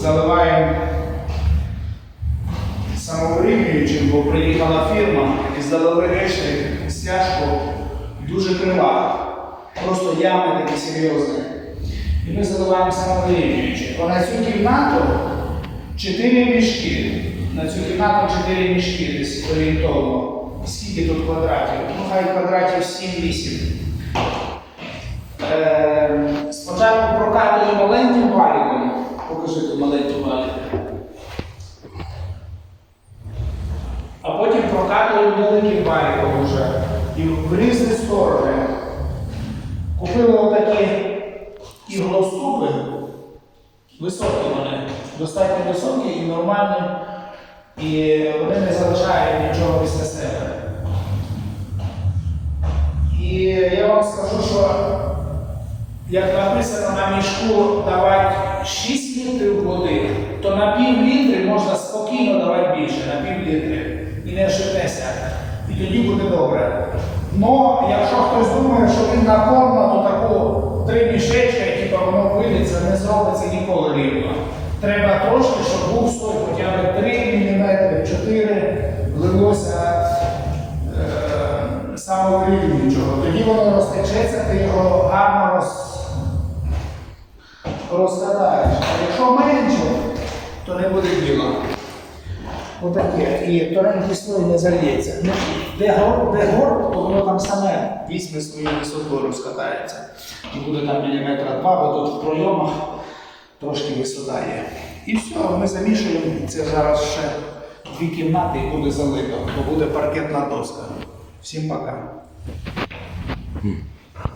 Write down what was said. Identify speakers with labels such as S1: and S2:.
S1: заливаємо самовирівнюючим, бо приїхала фірма і залили решти стяжку дуже крива. Просто ями такі серйозні. І ми заливаємо самовирівнюючим. Бо на цю кімнату 4 мішки. На цю кімнату 4 мішки десь орієнтовно. Скільки тут квадратів? Ну, хай квадратів 7-8. Е, спочатку прокатую маленьким прокатую великим валіком вже. І в різні сторони. Купили отакі іглоступи. Високі вони. Достатньо високі і нормальні. І вони не залишають нічого після себе. І я вам скажу, що як написано на мішку давати 6 літрів води, на. І не ошибнеся. І тоді буде добре. Но якщо хтось думає, що він на комнату таку три мішечки, типу воно виліться, не зробиться ніколи рівно. Треба трошки, щоб був стой хоча б 3 мм, 4 влилося е, самовирівнюючого. Тоді воно розтечеться, ти його гарно роз, розкатаєш. А якщо менше, то не буде діла. Отаке. І тоненький слой не зальється. Ну, де гор, де гор, то воно там саме візьме свою висоту розкатається. Буде там міліметра два, бо тут в пройомах трошки висота є. І все, ми замішуємо. Це зараз ще дві кімнати і буде залито, бо буде паркетна доска. Всім пока.